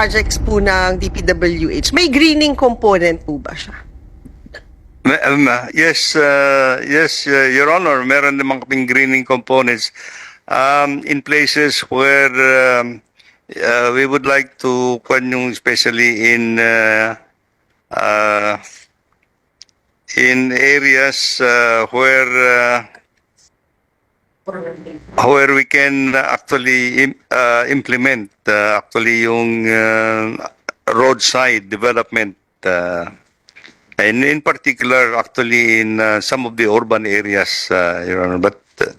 projects po ng DPWH, may greening component po ba siya? Uh, yes, uh, yes, uh, Your Honor, meron namang kaming greening components um, in places where um, uh, we would like to, kwan yung especially in uh, uh, in areas uh, where uh, where we can actually im- uh, implement uh, actually yung uh, roadside development uh, and in particular actually in uh, some of the urban areas uh, your honor but uh,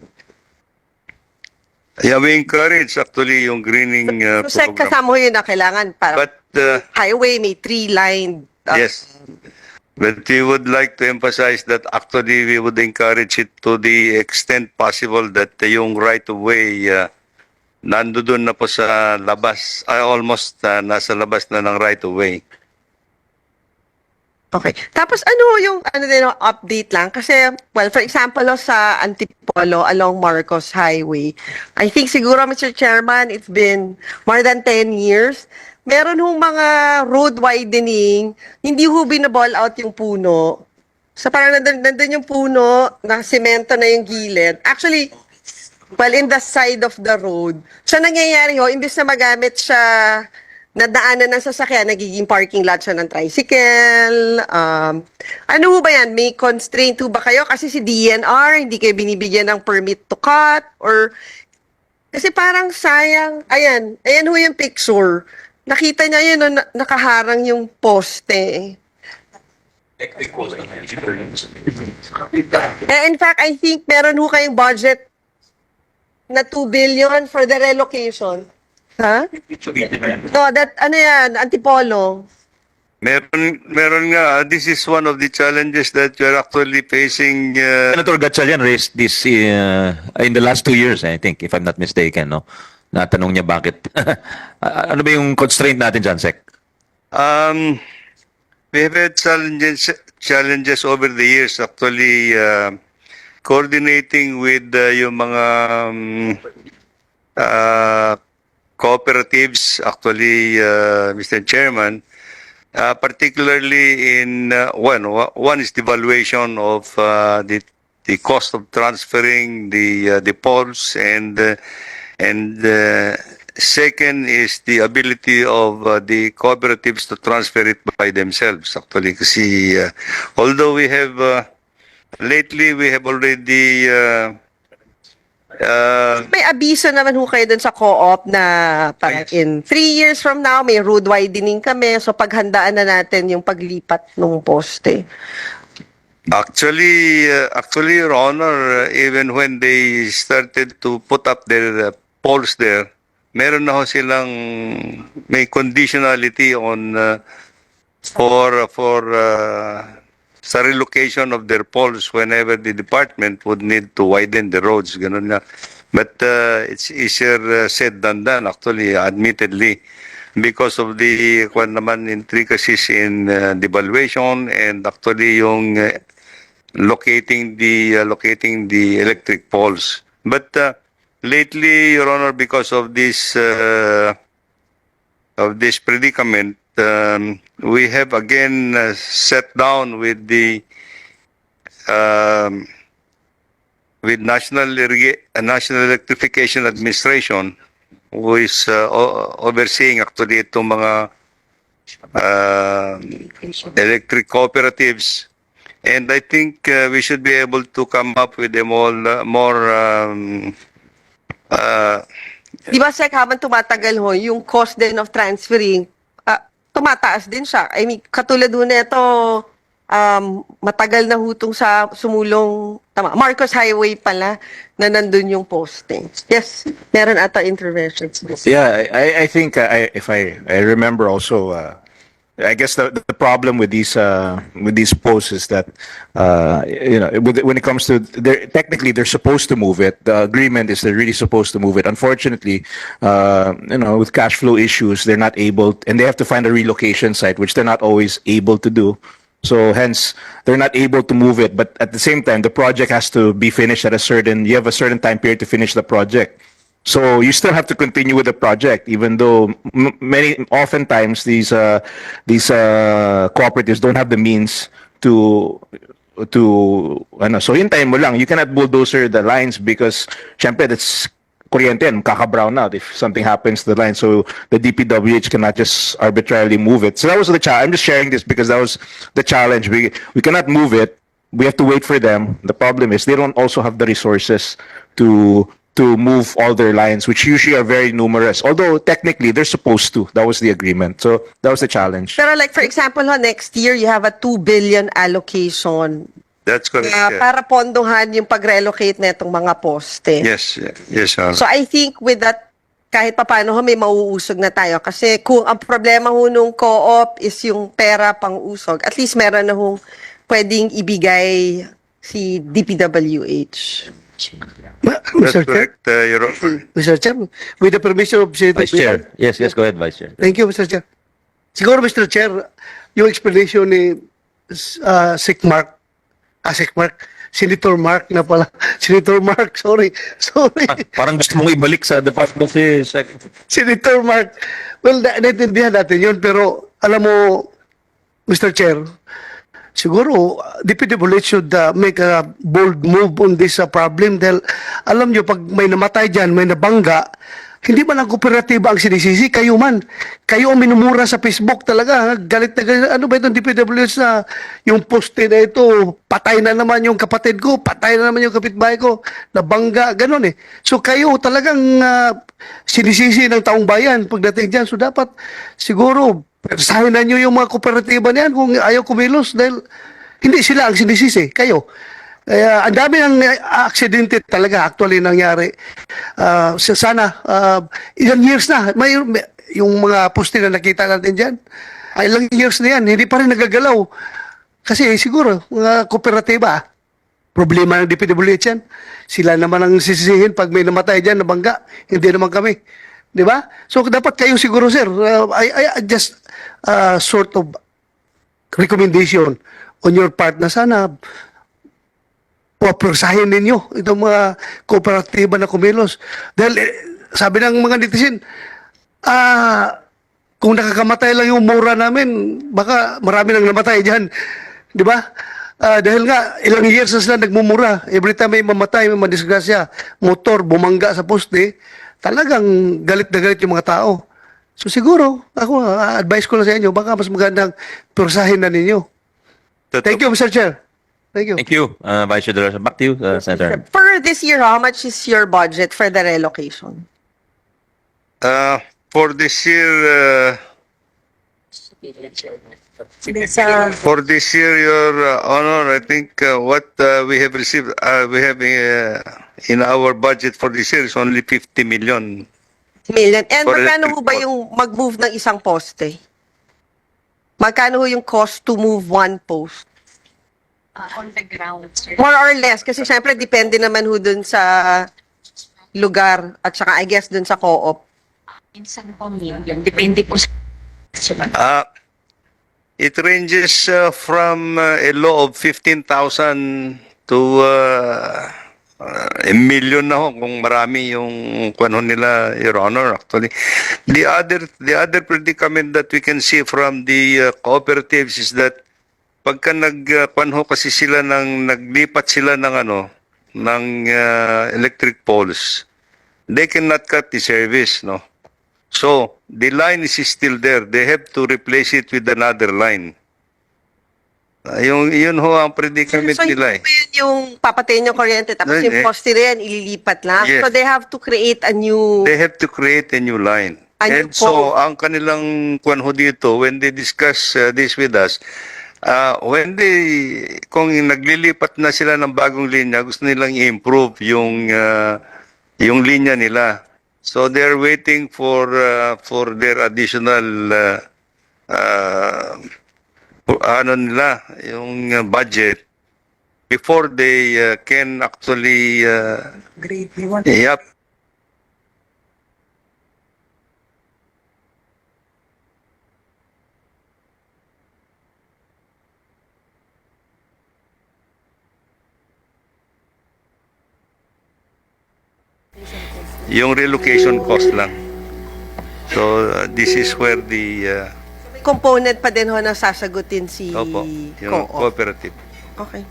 yeah we encourage actually yung greening uh, So, program kasama ho yun na kailangan para but uh, highway may tree-lined. uh, Yes. But we would like to emphasize that actually we would encourage it to the extent possible that yung right of way uh, nandoon na po sa labas, ay almost uh, nasa labas na ng right of way. Okay. Tapos ano yung ano din oh, update lang kasi well for example oh, sa Antipolo along Marcos Highway. I think siguro Mr. Chairman it's been more than 10 years. Meron hong mga road widening, hindi ho binaball out yung puno. Sa parang nandun, nandun yung puno, na semento na yung gilid. Actually, well, in the side of the road. So, nangyayari ho, imbes na magamit siya, nadaanan ng sasakyan, nagiging parking lot siya ng tricycle. Um, ano ho ba yan? May constraint ho ba kayo? Kasi si DNR, hindi kayo binibigyan ng permit to cut? Or, kasi parang sayang, ayan, ayan ho yung picture. Nakita niya yun, no, na- nakaharang yung poste. Eh, in fact, I think meron ho kayong budget na 2 billion for the relocation. Ha? No, that, ano yan, Antipolo. Meron, meron nga, this is one of the challenges that you're actually facing uh, Senator Gatchalian raised this uh, in the last two years, I think, if I'm not mistaken, no? Natanong niya bakit. ano ba yung constraint natin dyan, Sec? Um, we had challenges, challenges over the years actually uh, coordinating with uh, yung mga um, uh, cooperatives actually uh, Mr. Chairman uh, particularly in uh, one one is the valuation of uh, the the cost of transferring the uh, the poles and uh, and uh, second is the ability of uh, the cooperatives to transfer it by themselves actually kasi uh, although we have uh, lately we have already uh, uh, May abiso naman ho kayo dun sa co-op na parang in three years from now, may road widening kami. So, paghandaan na natin yung paglipat ng poste. Actually, uh, actually, Your Honor, uh, even when they started to put up their uh, poles there, meron na ho silang may conditionality on uh, for for uh, sa relocation of their poles whenever the department would need to widen the roads, ganun na. But uh, it's easier uh, said than done, actually, admittedly, because of the kwan naman intricacies in uh, the valuation and actually yung uh, locating the uh, locating the electric poles. But uh, lately, Your Honor, because of this uh, of this predicament, um, we have again uh, sat down with the um, with National uh, National Electrification Administration, who is uh, overseeing actually itong mga uh, electric cooperatives. And I think uh, we should be able to come up with a more, uh, more um, uh, Di ba, Sek, habang tumatagal ho, yung cost din of transferring, ah, tumataas din siya. I mean, katulad ho nito, um, matagal na hutong sa sumulong, tama, Marcos Highway pala, na nandun yung poste. Yes, meron ata interventions. Yeah, I, I- I think uh, I, if I, I remember also, uh, I guess the, the problem with these uh, with these posts is that uh, you know with, when it comes to they're technically they're supposed to move it. The agreement is they're really supposed to move it. Unfortunately, uh, you know with cash flow issues, they're not able, and they have to find a relocation site, which they're not always able to do. So hence, they're not able to move it. But at the same time, the project has to be finished at a certain. You have a certain time period to finish the project. So you still have to continue with the project, even though m- many, oftentimes these uh, these uh, cooperatives don't have the means to to ano. So mo lang. You cannot bulldozer the lines because, syempre, that's kuryente yan, kaka-brown out if something happens to the line. So the DPWH cannot just arbitrarily move it. So that was the challenge. I'm just sharing this because that was the challenge. We we cannot move it. We have to wait for them. The problem is they don't also have the resources to to move all their lines, which usually are very numerous. Although technically they're supposed to. That was the agreement. So that was the challenge. Pero like for example, ho, next year you have a 2 billion allocation That's correct. uh, yeah. para pondohan yung pag-relocate na itong mga poste. Yes, yes, Your Honor. So I think with that, kahit papano ho, may mauusog na tayo. Kasi kung ang problema ho nung co-op is yung pera pang usog, at least meron na hong pwedeng ibigay si DPWH. Ma- That's Mr. Chair, correct, uh, Your Honor. Mr. Chair, with the permission of Senator Vice Chair. Yes, yes, go ahead, Vice Chair. Thank you, Mr. Chair. Siguro, Mr. Chair, yung explanation ni uh, Sik Mark, ah, Sik Mark, Senator Mark na pala. Senator Mark, sorry. Sorry. Ah, parang gusto mong ibalik sa Department of the Sec- Senator Mark. Well, na naintindihan natin yun, pero alam mo, Mr. Chair, siguro, uh, DPWH should uh, make a bold move on this uh, problem. Dahil alam nyo, pag may namatay dyan, may nabangga, hindi man ang kooperatiba ang sinisisi, kayo man. Kayo ang minumura sa Facebook talaga. Galit na galit. Ano ba itong DPWH na yung poste na ito, patay na naman yung kapatid ko, patay na naman yung kapitbahay ko, nabangga, ganun eh. So kayo talagang ah, sinisisi ng taong bayan pagdating dyan. So dapat siguro, persahin na nyo yung mga kooperatiba niyan kung ayaw kumilos dahil hindi sila ang sinisisi, kayo. Kaya ang dami ng uh, aksidente talaga actually nangyari. Ah, sa- sana ah, ilang years na may, may- yung mga poste na nakita natin diyan. ilang years na yan, hindi pa rin nagagalaw. Kasi siguro mga kooperatiba problema ng DPWH yan. Sila naman ang sisisihin pag may namatay dyan na bangga. Hindi naman kami. Di ba? So dapat kayo siguro sir, uh, I, I just uh, sort of recommendation on your part na sana popersahin ninyo itong mga kooperatiba na kumilos. Dahil eh, sabi ng mga netizen, ah, kung nakakamatay lang yung mura namin, baka marami nang namatay dyan. Di ba? Ah, dahil nga, ilang years na sila nagmumura. Every time may mamatay, may madisgrasya, motor, bumangga sa poste, talagang galit na galit yung mga tao. So siguro, ako, ah, advice ko lang sa inyo, baka mas magandang pursahin na ninyo. Thank you, Mr. Chair. Thank you. Thank you, uh, Vice Chair Rosa. Back to you, uh, Senator. For this year, how much is your budget for the relocation? Uh, for this year, uh, for this year, Your uh, Honor, I think uh, what uh, we have received, uh, we have uh, in our budget for this year is only 50 million. Million. And For magkano ho ba post. yung mag-move ng isang poste? Magkano ho yung cost to move one post? Uh, on the ground, sir. More or less. Kasi syempre, depende naman ho dun sa lugar at saka I guess dun sa co-op. Minsan po million. Depende po sa Uh, it ranges uh, from uh, a low of 15,000 to uh, uh, a million na ho kung marami yung kuno nila your honor actually the other the other predicament that we can see from the uh, cooperatives is that pagka nag uh, kuwan ho kasi sila ng naglipat sila ng ano ng uh, electric poles they cannot cut the service no So, the line is still there. They have to replace it with another line. Ah, yung, yun ho ang predicament So, nila eh. yun yung papatayin yung kuryente tapos Hindi. yung poste na yan, ililipat lang. Yes. So, they have to create a new... They have to create a new line. A new And so, pole. ang kanilang kwan ho dito, when they discuss uh, this with us, uh, when they, kung naglilipat na sila ng bagong linya, gusto nilang i-improve yung, uh, yung linya nila. So, they're waiting for, uh, for their additional uh, uh, ano nila, yung uh, budget before they uh, can actually uh, Yep. Yung relocation cost lang. So, uh, this is where the, uh, May component pa din ho na sasagutin si opo, yung co-op. cooperative. Okay.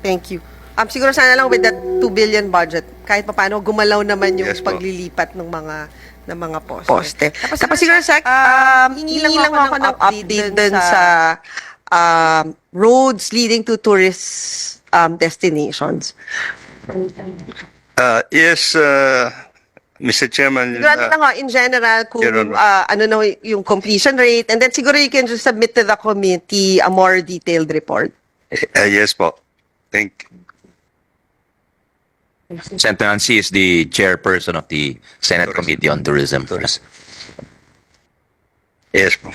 Thank you. Um, siguro sana lang with that 2 billion budget, kahit pa paano gumalaw naman yung Yes po. paglilipat ng mga ng mga poste. Poste. Tapos, Tapos siguro, Sec, um, hingi lang, hingi lang ako ng update dun sa um, roads leading to tourist um, destinations. Uh, yes, uh, Mr. Chairman. Sigurado uh, lang ho, in general, kung ah, ano na yung completion rate, and then siguro you can just submit to the committee a more detailed report. uh, yes po. Thank Senator Nancy is the chairperson of the Senate Tourism. Committee on Tourism. Tourism. Yes po.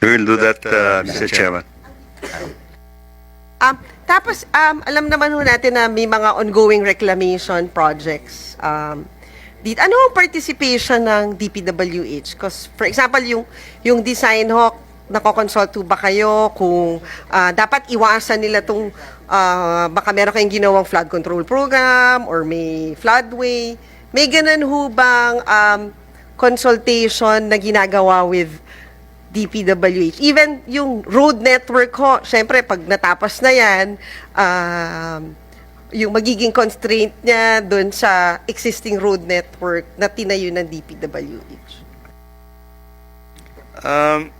We will do that, uh, Mr. Chairman. Um, tapos, um, alam naman ho natin na may mga ongoing reclamation projects. Um, dito, ano ang participation ng DPWH? Because, for example, yung, yung design ho, nakokonsult ho ba kayo kung ah, dapat iwasan nila itong baka meron kayong ginawang flood control program or may floodway. May ganun ho bang um, consultation na ginagawa with DPWH. Even yung road network ko, syempre, pag natapos na yan, um, yung magiging constraint niya doon sa existing road network na tinayo ng DPWH. Um,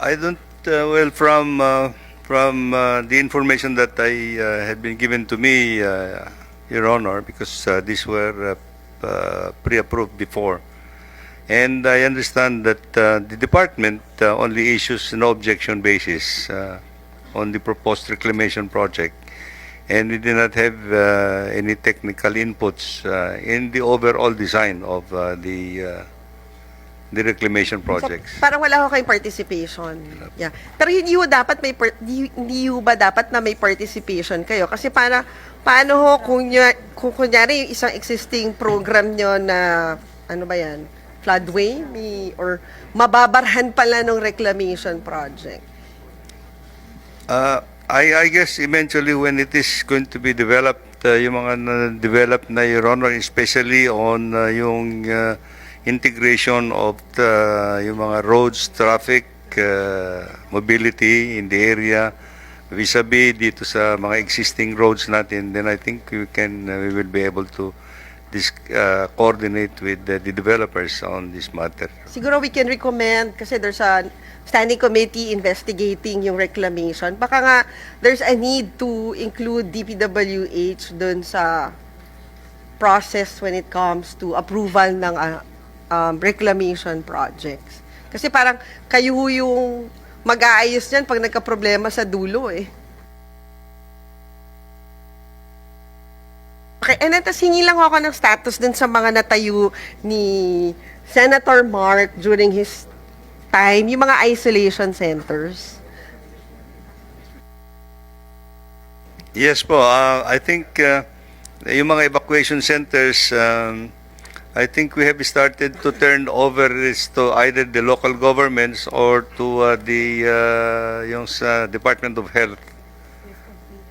I don't, uh, well, from, uh, from uh, the information that I uh, had been given to me, uh, Your Honor, because uh, these were uh, uh, pre-approved before. And I understand that uh, the department uh, only issues an objection basis uh, on the proposed reclamation project. And we did not have uh, any technical inputs uh, in the overall design of uh, the uh, the reclamation projects. So, parang wala ko kayong participation. Yeah. Pero hindi ho dapat may par- hindi, hindi ho ba dapat na may participation kayo? Kasi para paano ho kung, nya- kung kunyari yung isang existing program nyo na ano ba yan? Floodway may, or mababarhan pala ng reclamation project. Uh, I, I guess eventually when it is going to be developed, uh, yung mga na-develop na Your Honor, especially on uh, yung uh, integration of the, yung mga roads, traffic, uh, mobility in the area, vis-a-vis dito sa mga existing roads natin, then I think we can, uh, we will be able to dis- uh, coordinate with the, the developers on this matter. Siguro we can recommend kasi there's a standing committee investigating yung reclamation. Baka nga there's a need to include DPWH dun sa process when it comes to approval ng ah, um, reclamation projects. Kasi parang kayo yung mag-aayos niyan pag nagka-problema sa dulo eh. Okay, and then tas hingi lang ako ng status dun sa mga natayo ni Senator Mark during his time, yung mga isolation centers. Yes po, uh, I think uh, yung mga evacuation centers, um, I think we have started to turn over this to either the local governments or to uh, the uh, yung sa Department of Health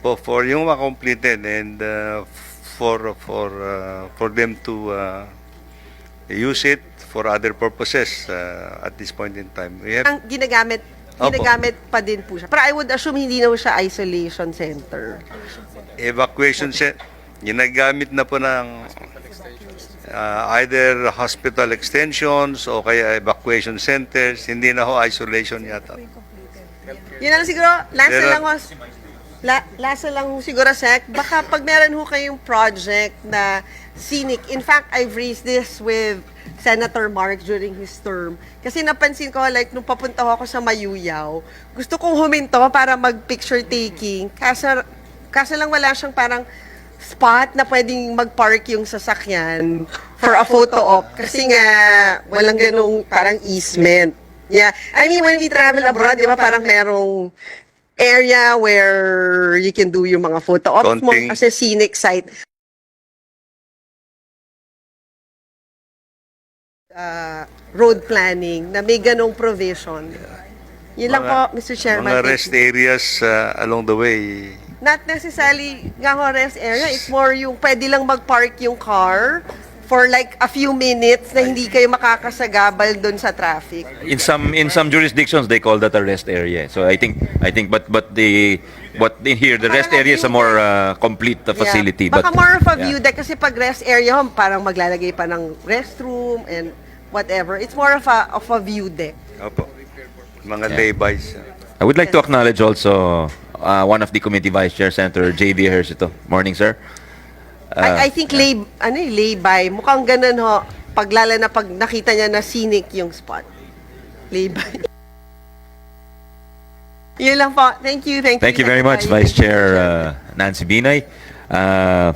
po for yung mga completed and uh, for for uh, for them to uh, use it for other purposes uh, at this point in time. We have Ang ginagamit, Opo. ginagamit pa din po siya. Pero I would assume hindi na siya isolation center. evacuation set ginagamit na po ng uh, either hospital extensions o kaya evacuation centers hindi na ho isolation yata Yun lang siguro, last na lang ho, la, last na lang siguro, Sec, baka pag meron ho kayong project na scenic, in fact, I've raised this with Senator Mark during his term. Kasi napansin ko, like, nung papunta ako sa Mayuyaw, gusto kong huminto para mag-picture taking. Kaso, kaso lang wala siyang parang spot na pwedeng mag-park yung sasakyan for a photo op. Kasi nga, walang ganong parang easement. Yeah. I mean, when we travel abroad, di ba, parang merong area where you can do yung mga photo ops mo Konting- kasi scenic site. Uh, road planning na may ganong provision. Yun lang po, Mga- Mr. Chairman. mga Thank rest you. areas uh, along the way Not necessarily nga ho rest area, it's more yung pwede lang mag-park yung car for like a few minutes na hindi kayo makakasagabal doon sa traffic. In some in some jurisdictions they call that a rest area. So I think I think but but the but in here the rest area is a more uh, complete uh, facility. Yeah. Baka but more of a yeah. view deck kasi pag rest area ho, parang maglalagay pa ng restroom and whatever. It's more of a of a view deck. Opo. Mga Yeah. laybys. I would like to acknowledge also uh, one of the committee vice chair, Senator J.B. Hersito. Morning, sir. Uh, I, I think lay, ano eh, lay-by. Mukhang ganun ho. Paglala na pag nakita niya na scenic yung spot. Lay-by. Yun lang po. Thank you. Thank, Thank you very much. Vice Chair uh, Nancy Binay. Uh,